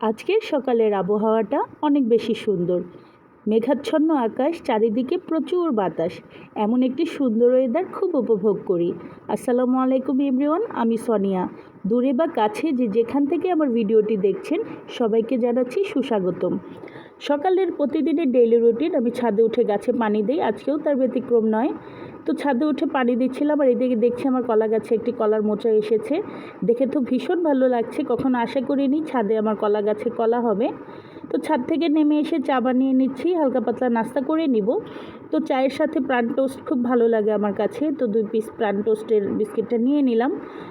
আজকের সকালের আবহাওয়াটা অনেক বেশি সুন্দর। মেঘাচ্ছন্ন আকাশ, চারিদিকে প্রচুর বাতাস। এমন একটি সুন্দর ওয়েদার খুব উপভোগ করি। আসসালামু আলাইকুম এভরিওয়ান আমি সোনিয়া। দূরে বা কাছে যে যেখান থেকে আমার ভিডিওটি দেখছেন, সবাইকে জানাচ্ছি সুস্বাগতম। সকালের প্রতিদিনের ডেইলি রুটিন আমি ছাদে উঠে গাছে পানি দিই, আজকেও তার ব্যতিক্রম নয়। তো ছাদে উঠে পানি দিচ্ছিলাম আর এদিকে দেখছি আমার কলা গাছে একটি কলার মোচা এসেছে। দেখে তো ভীষণ ভালো লাগছে, কখনো আশা করিনি ছাদে আমার কলা গাছে কলা হবে। তো ছাদ থেকে নেমে এসে চা বানিয়ে নিচ্ছি, হালকা পাতলা নাস্তা করে নিব। তো চায়ের সাথে প্রাণ টোস্ট খুব ভালো লাগে আমার কাছে। তো দুই পিস প্রাণ টোস্টের বিস্কিটটা নিয়ে নিলাম।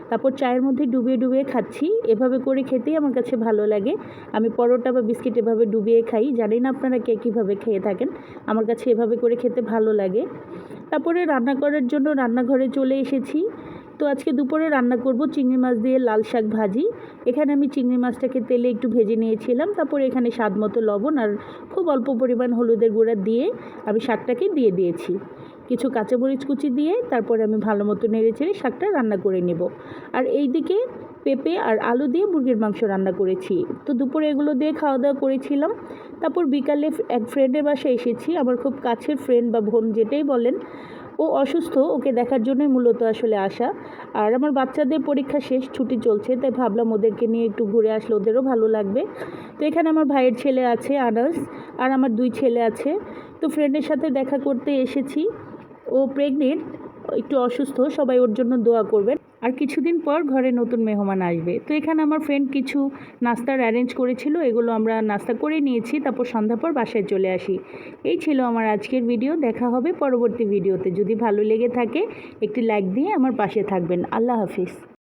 তারপর চায়ের মধ্যে ডুবিয়ে ডুবিয়ে খাচ্ছি। এভাবে করে খেতেই আমার কাছে ভালো লাগে। আমি পরোটা বা বিস্কিট এভাবে ডুবিয়ে খাই। জানি না আপনারা কে কীভাবে খেয়ে থাকেন। আমার কাছে এভাবে করে খেতে ভালো লাগে। তারপরে রান্না করার জন্য রান্নাঘরে চলে এসেছি। তো আজকে দুপুরে রান্না করব চিংড়ি মাছ দিয়ে লাল শাক ভাজি। এখানে আমি চিংড়ি মাছটাকে তেলে একটু ভেজে নিয়েছিলাম, তারপরে এখানে স্বাদ মতো লবণ আর খুব অল্প পরিমাণ হলুদের গুঁড়া দিয়ে আমি শাকটাকে দিয়ে দিয়েছি। কিছু কাঁচামরিচ কুচি দিয়ে তারপরে আমি ভালো মতো নেড়ে ছেড়ে শাকটা রান্না করে নেব। আর এই দিকে পেঁপে আর আলু দিয়ে মুরগির মাংস রান্না করেছি। তো দুপুরে এগুলো দিয়ে খাওয়া দাওয়া করেছিলাম। তারপর বিকালে এক ফ্রেন্ডের বাসায় এসেছি। আমার খুব কাছের ফ্রেন্ড বা বোন যেটাই বলেন, ও অসুস্থ, ওকে দেখার জন্যই মূলত আসলে আসা। আর আমার বাচ্চাদের পরীক্ষা শেষ, ছুটি চলছে, তাই ভাবলাম ওদেরকে নিয়ে একটু ঘুরে আসলে ওদেরও ভালো লাগবে। তো এখানে আমার ভাইয়ের ছেলে আছে, আনাস, আর আমার দুই ছেলে আছে। তো ফ্রেন্ডের সাথে দেখা করতে এসেছি। ও প্রেগনেন্ট একটু অসুস্থ, সবাই ওর জন্য দোয়া করবেন। আর কিছুদিন পর ঘরে নতুন মেহমান আসবে। তো এখানে আমার ফ্রেন্ড কিছু নাস্তার অ্যারেঞ্জ করেছিল, এগুলো আমরা নাস্তা করে নিয়েছি, তারপর সন্ধ্যা পর বাসায় চলে আসি। এই ছিল আমার আজকের ভিডিও দেখা হবে পরবর্তী ভিডিওতে যদি ভালো লেগে থাকে, একটি লাইক দিয়ে আমার পাশে থাকবেন। আল্লাহ হাফিজ।